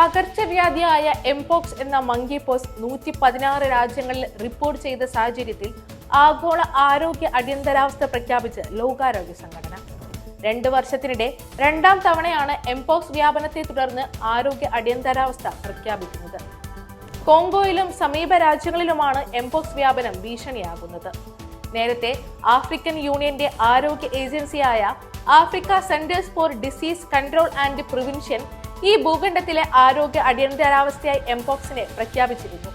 പകർച്ചവ്യാധിയായ mpox എന്ന monkey pox നൂറ്റി പതിനാറ് രാജ്യങ്ങളിൽ റിപ്പോർട്ട് ചെയ്ത സാഹചര്യത്തിൽ ആഗോള ആരോഗ്യ അടിയന്തരാവസ്ഥ പ്രഖ്യാപിച്ച് ലോകാരോഗ്യ സംഘടന. രണ്ട് വർഷത്തിനിടെ രണ്ടാം തവണയാണ് എംപോക്സ് വ്യാപനത്തെ തുടർന്ന് ആരോഗ്യ അടിയന്തരാവസ്ഥ പ്രഖ്യാപിക്കുന്നത്. കോങ്കോയിലും സമീപ രാജ്യങ്ങളിലുമാണ് എംപോക്സ് വ്യാപനം ഭീഷണിയാകുന്നത്. നേരത്തെ ആഫ്രിക്കൻ യൂണിയന്റെ ആരോഗ്യ ഏജൻസിയായ Africa centres for disease control and prevention ഈ ഭൂഖണ്ഡത്തിലെ ആരോഗ്യ അടിയന്തരാവസ്ഥയായി എംപോക്സിനെ പ്രഖ്യാപിച്ചിരുന്നു.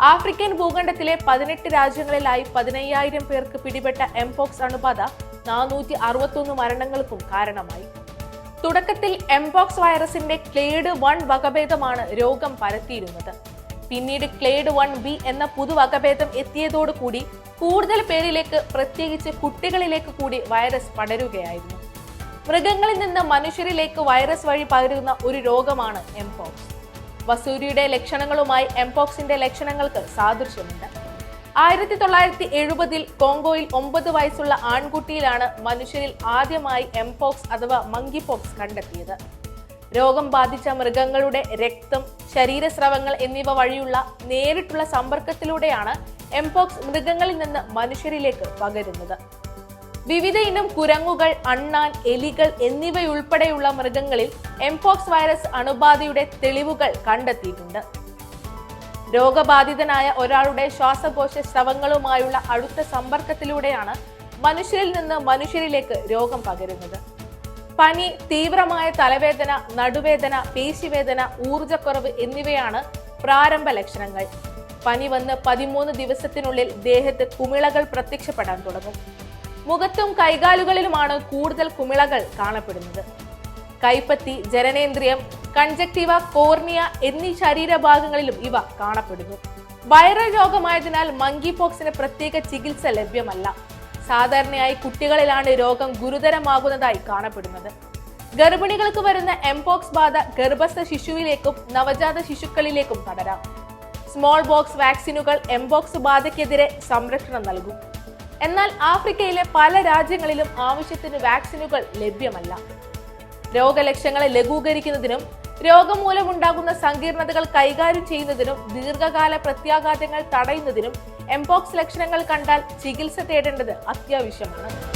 ആഫ്രിക്കൻ ഭൂഖണ്ഡത്തിലെ പതിനെട്ട് രാജ്യങ്ങളിലായി പതിനയ്യായിരം പേർക്ക് പിടിപെട്ട എംപോക്സ് അണുബാധ നാനൂറ്റി അറുപത്തൊന്ന് മരണങ്ങൾക്കും കാരണമായി. തുടക്കത്തിൽ എംപോക്സ് വൈറസിന്റെ ക്ലേഡ് വൺ വകഭേദമാണ് രോഗം പരത്തിയിരുന്നത്. പിന്നീട് ക്ലേഡ് വൺ ബി എന്ന പുതുവകഭേദം എത്തിയതോടുകൂടി കൂടുതൽ പേരിലേക്ക് പ്രത്യേകിച്ച് കുട്ടികളിലേക്ക് കൂടി വൈറസ് പടരുകയായിരുന്നു. മൃഗങ്ങളിൽ നിന്ന് മനുഷ്യരിലേക്ക് വൈറസ് വഴി പകരുന്ന ഒരു രോഗമാണ് എംപോക്സ് വസൂരിയുടെ ലക്ഷണങ്ങളുമായി എംപോക്സിന്റെ ലക്ഷണങ്ങൾക്ക് സാദൃശ്യമുണ്ട്. ആയിരത്തി തൊള്ളായിരത്തി എഴുപതിൽ കോങ്കോയിൽ ഒമ്പത് വയസ്സുള്ള ആൺകുട്ടിയിലാണ് മനുഷ്യരിൽ ആദ്യമായി എംപോക്സ് അഥവാ മങ്കിപോക്സ് കണ്ടെത്തിയത്. രോഗം ബാധിച്ച മൃഗങ്ങളുടെ രക്തം ശരീരസ്രവങ്ങൾ എന്നിവ വഴിയുള്ള നേരിട്ടുള്ള സമ്പർക്കത്തിലൂടെയാണ് എംപോക്സ് മൃഗങ്ങളിൽ നിന്ന് മനുഷ്യരിലേക്ക് പകരുന്നത്. വിവിധ ഇനം കുരങ്ങുകൾ അണ്ണാൻ എലികൾ എന്നിവയുൾപ്പെടെയുള്ള മൃഗങ്ങളിൽ എംപോക്സ് വൈറസ് അണുബാധയുടെ തെളിവുകൾ കണ്ടെത്തിയിട്ടുണ്ട്. രോഗബാധിതനായ ഒരാളുടെ ശ്വാസകോശ സ്രവങ്ങളുമായുള്ള അടുത്ത സമ്പർക്കത്തിലൂടെയാണ് മനുഷ്യരിൽ നിന്ന് മനുഷ്യരിലേക്ക് രോഗം പകരുന്നത്. പനി തീവ്രമായ തലവേദന നടുവേദന പേശിവേദന ഊർജക്കുറവ് എന്നിവയാണ് പ്രാരംഭ ലക്ഷണങ്ങൾ. പനി വന്ന് പതിമൂന്ന് ദിവസത്തിനുള്ളിൽ ദേഹത്ത് കുമിളകൾ പ്രത്യക്ഷപ്പെടാൻ തുടങ്ങും. മുഖത്തും കൈകാലുകളിലുമാണ് കൂടുതൽ കുമിളകൾ കാണപ്പെടുന്നത്. കൈപ്പത്തി ജനനേന്ദ്രിയം കൺജക്റ്റീവ കോർണിയ എന്നീ ശരീരഭാഗങ്ങളിലും ഇവ കാണപ്പെടുന്നു. വൈറൽ രോഗമായതിനാൽ മങ്കി പോക്സിന് പ്രത്യേക ചികിത്സ ലഭ്യമല്ല. സാധാരണയായി കുട്ടികളിലാണ് രോഗം ഗുരുതരമാകുന്നതായി കാണപ്പെടുന്നത്. ഗർഭിണികൾക്ക് വരുന്ന എംപോക്സ് ബാധ ഗർഭസ്ഥ ശിശുവിലേക്കും നവജാത ശിശുക്കളിലേക്കും പടരാം. സ്മോൾ ബോക്സ് വാക്സിനുകൾ എംപോക്സ് ബാധയ്ക്കെതിരെ സംരക്ഷണം നൽകും. എന്നാൽ ആഫ്രിക്കയിലെ പല രാജ്യങ്ങളിലും ആവശ്യത്തിന് വാക്സിനുകൾ ലഭ്യമല്ല. രോഗലക്ഷണങ്ങളെ ലഘൂകരിക്കുന്നതിനും രോഗം മൂലമുണ്ടാകുന്ന സങ്കീർണതകൾ കൈകാര്യം ചെയ്യുന്നതിനും ദീർഘകാല പ്രത്യാഘാതങ്ങൾ തടയുന്നതിനും എംപോക്സ് ലക്ഷണങ്ങൾ കണ്ടാൽ ചികിത്സ തേടേണ്ടത് അത്യാവശ്യമാണ്.